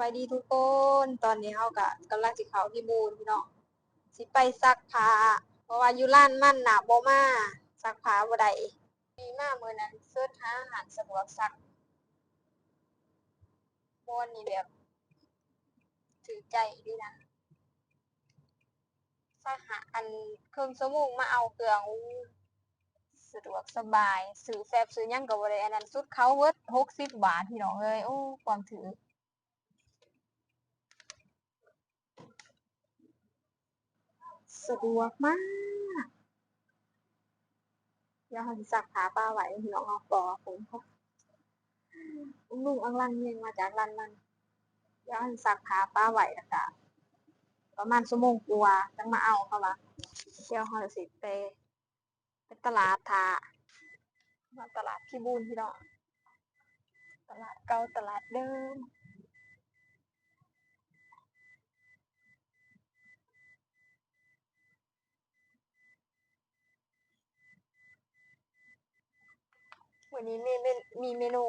วัสดีทุกคน ตอนนี้เฮาก็กำลังสิเขาที่บูนพี่น้องสิไปซักผ้าเพราะว่าอยู่ร้านมั่นหน่ะบ่มาซักผ้าบ่ได้มีมาเมื้อนั้นเสิร์ชหาอาหารสะดวกซักม่วนนี่แบบถือใจดีนะซักหาอันเครึ่องชั่วโมงมาเอาเครื่องสะดวกสบาย ซื้อแฟบซื้อยังก็บ่ได้อันนั้นสุดเขาเบิร์ด60บบาทพี่น้องเอ้ยโอ้ความถือ สะดวกมากเดี๋ยวเราจะสักขาป้าไหวน้องเอาปอผมเขาลุงอังลันเมียงมาจากรันมันเดี๋ยวเราสักขาป้าไหวแล้วก็ประมาณชั่วโมงกว่าจังมาเอาเขาละเดี๋ยวเราจะสิไปไปตลาดทามาตลาดพี่บูนพี่น้องตลาดเก่าตลาดเดิม วันนี้มีเมนมีเมนู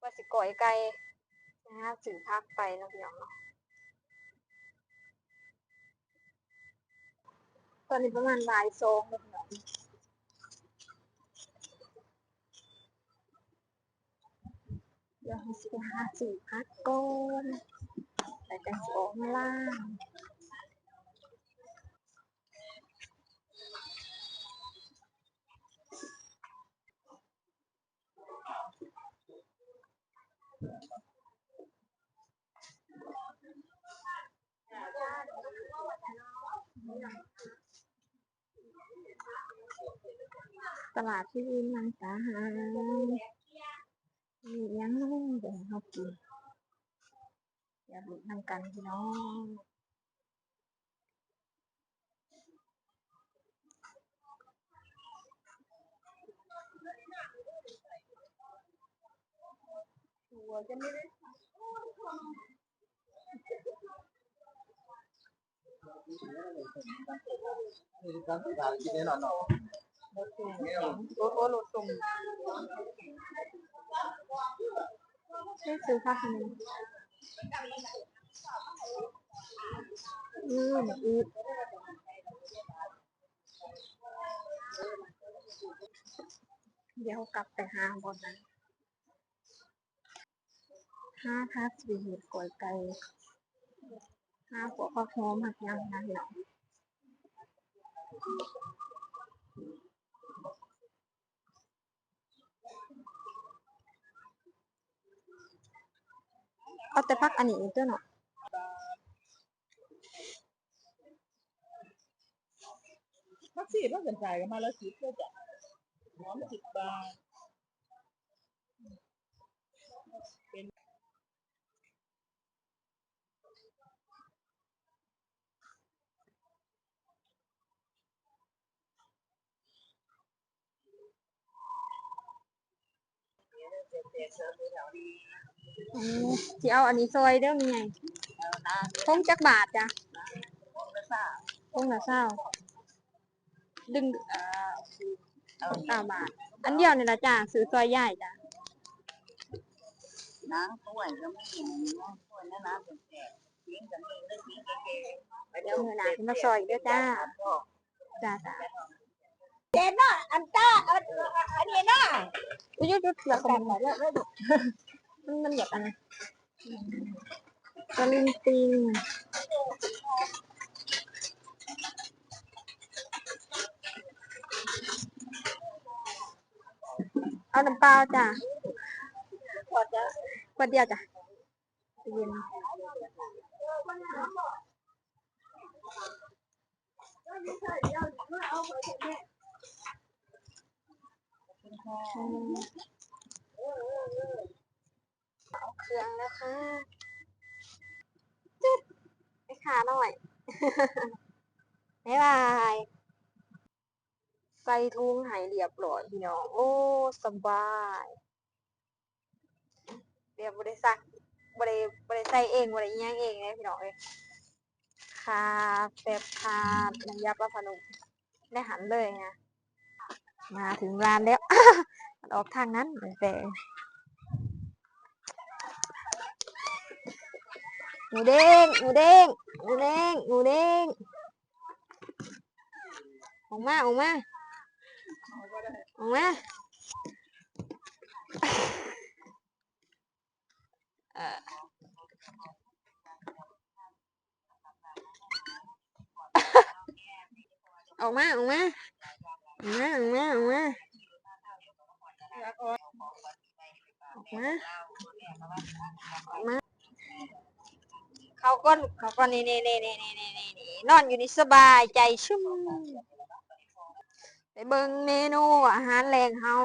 ว่าสิก่อยไก่นะฮะสื่อพักไปนะพี่น้องเนาะตอนนี้ประมาณบ่ายสองแล้วพี่น้องเดี๋ยวเราสิไปหาสื่อพักก่อนแต่จังสิอมล่าง ตลาดที่วินมังสาหารมีอิหยังน้องเดี๋ยวเรากินอย่าหลุดนำกันพี่น้องหัวจะไม่ได้ รถโอ้โหหลุดตุ่ได้ซื้อผ้าขนมอืมอืดเดี๋ยวกลับไปหาบนนั้นห้าทับสี่เหตุก่อยไก่ ห้าหัวข้าวหอมหักยังนะเดี๋ยวเอาแต่พักอันนี้เจ้าเนาะทักซี่พิ่งกันจ่ายกันมาแล้วสิบก็จะหอมสิบบาท อืมสิเอาอันนี้ซอยเด้อมีไงพงจักบาทจ้ะพงละเศร้าดึงเอ่อเก้าบาท อันเดียวนี่ละจ้ะซื้อซอยใหญ่จ้ะน้ำถ้วยก็มีน้ำถ้วยนะน้ำเป็นแก่ทิ้งกันเองได้ทิ้งแก่ๆไปเดี๋ยวมือหนามาซอยเด้อจ้าจ้าจ้า เจนน่ะอันต้าอันอันนี้น่ะอุ้ยยุดยุดเหลือขโมยแล้วแล้วมันมันอยากอันนั้นตะลิงปิงเอาน้ำเปล่าจ้ะขวดจะขวดเดียวจ้ะเย็นอืม เอาเครื่องแล้วค่ะจึ๊ดไปขาหน่อยบ๊ายบายใส่ทุงหายเรียบร้อยพี่น้อง โอ้ สบายเรียบบริษัทบริบริใส่เองบริยังเองเลยพี่น้องเอ้ยคาเฟบคาน้ำยาปลาพนุมได้หันเลยนะ มาถึงร้านแล้ว มันออกทางนั้นแต่หมูเด้งหมูเด้งหมูเด้งหมูเด้งออกมาออกมาออกมาออกมาออกมา ออกมาออกมาออกมาออกมาออกมาเขาก็เขาก็นี่นี่นี่นี่นี่นี่นี่นี่นอนอยู่นี่สบายใจชุ่มไปเบิ่งเมนูอาหารแรงเฮา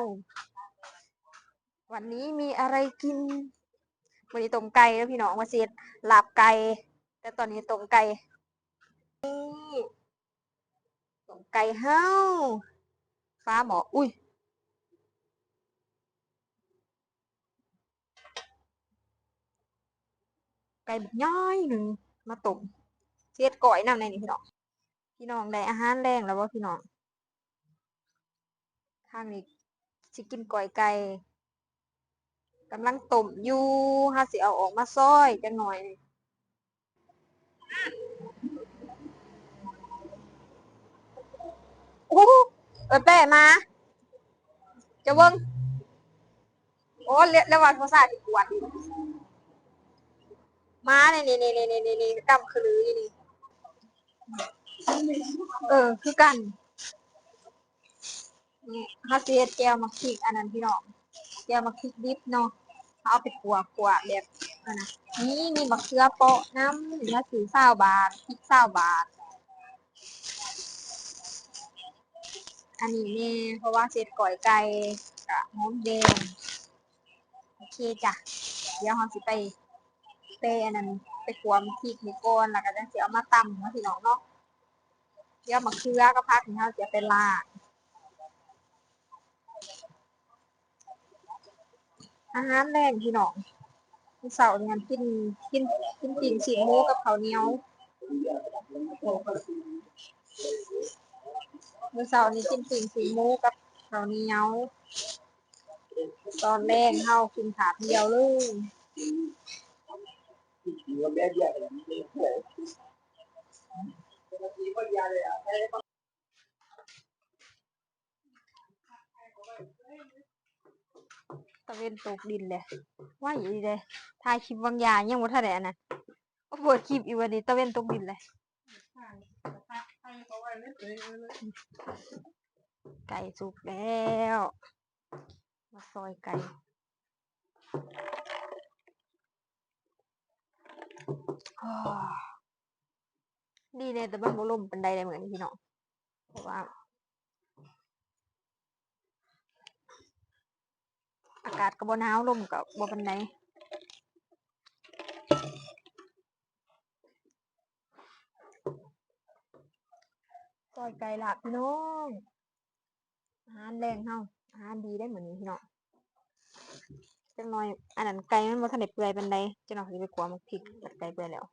วันนี้มีอะไรกินวันนี้ต้มไก่แล้วพี่น้องมาเสียดลาบไก่ แต่ตอนนี้ต้มไก่นี่ต้มไก่เฮา ฟ้าหมอ อุ้ย ไก่บกย่อยหนึ่งมาต้มเสียดก่อยน้ำในนี่พี่น้อง พี่น้องได้อาหารแรงแล้วว่าพี่น้องทางนี้สิกินก่อยไก่กำลังต้มอยู่ฮาสิเอาออกมาซอยจังหน่อยโอ้ ออแป้มา จะเบิ้งโอ้เรียกว่าภาษาที่กวนมาเนี่ยนี่นี่นี่นี่นี่นี่กำคือรือนี่เออ คือกันนี่ฮาเซียแก้วมาคิกอันนั้นพี่น้องแก้วมาคิกดิบเนาะเอาไปขัวขัวแบบอันนะนี่มีมะเขือเปาะน้ำเนื้อสีเศร้าบาทพริกเศร้าบาท อันนี้เน่เพราะว่าเสร็จก่อยไก่กับหอมแดงโอเคจ้ะเดี๋ยวเราสิไปเปอันนั้นไปขวมพริกนี่ก่อนแล้วก็จะเสียเอามาตำเนาะพี่น้องเนาะเดี๋ยวมะเขือก็พักนี่เราจะไปลาดอาหารแรงพี่น้องเสาร์เนี่ยกินกินกินปิ่งสีหมูกับข้าวเหนียว มื้อเสานี้กินปิ่งสีหมูกับข้าวเหนียว ตอนแรกเฮากินถาดเดียวเลยตะเวนตกดินเลยว่าอยู่ดีเลยถ่ายคลิปบางอย่างยังบ่ทันได้อันนั้นโอ้ปิดคลิปอีกวันนี้ตะเวนตกดินเลย ไก่สุกแล้ว มาซอยไก่ดีเลยแต่มันบ่ลมเป็นไดเลยเหมือนพี่น้องเพราะว่า อากาศก็บ่หนาวลมก็บ่ปานใด ซอยไก่ลาบพี่น้องอาหารแรงเฮาอาหารดีได้เหมือนนี้พี่น้องจังหน่อยอันนั้นไก่มันบ่ทันได้เปื่อยปานใดจังหน่อยสิไปกลัวมันพริกตัดไก่เปื่อยแล้ว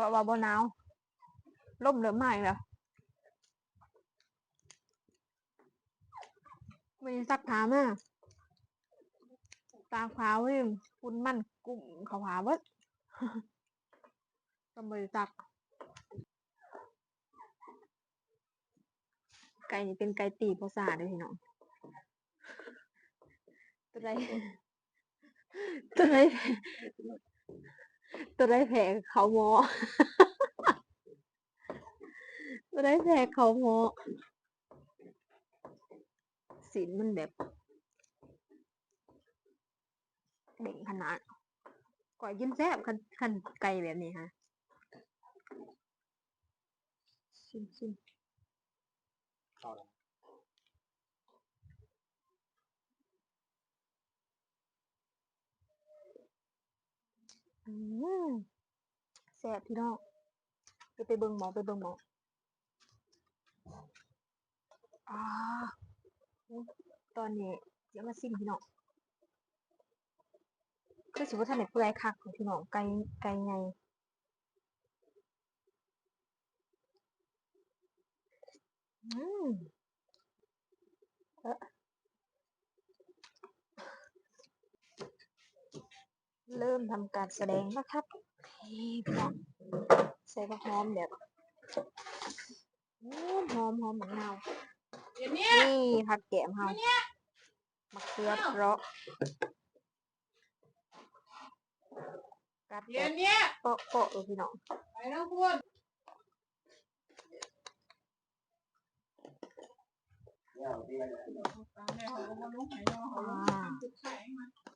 ว่าว่าบนาวล่มเหลือใหม่แล้วมีซักถามอะตาขาวเองคุณมันกลุ่มขาวขาวเว้ยก็ไม่ซัก ไก่นี่เป็นไก่ตีภาษาด้วยพี่น้องตัวไหนตัวไหน ตัวใดแผลเขาหมอตัวใดแผลเขาหมอสินมันแบบเด่งขนาดก่อยกินแซ่บคันคันไก่แบบนี้ฮะชิมชิมอืมแซ่บพี่น้องไปไปเบิ่งหมอไปเบิ่งหมออ่าตอนนี้เดี๋ยวมาซิมพี่น้องคือสิว่าท่านไหนเปื่อยคักของพี่น้องไก่ไก่ไงอืมเอ๊ะ เริ่มทำการแสดงแล้วครับนี่พี่น้องใส่ผักหอมแบบหอมหอมหอมเหมือนเดี๋ยวนี้นี่ผักแกมเฮามะเขือเปราะกัดเดี๋ยวบนี้เปาะๆเลยพี่น้องไปแล้วคุณตา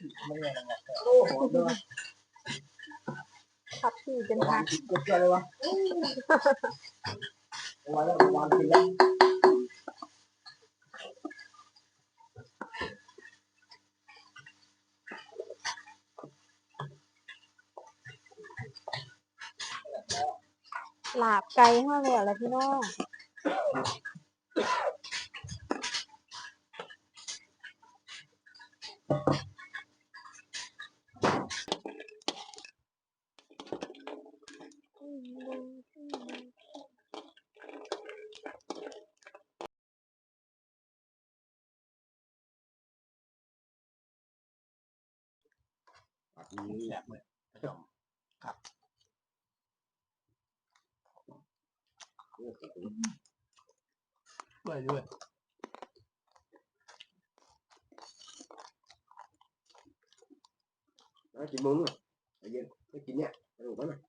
มแม่เขาก็ลุกหายนอเขาลุกจุดไข่มาโอ้โหเดินผักที่เป็นวาผันกกินเกลือเลยวะวันแล้ววานกินแล้วลาบไก่เฮาแล้วล่ะพี่น้อง ปัดนี้แหลกเลยจอมครับด้วยด้วยกี่โมงอะเย็น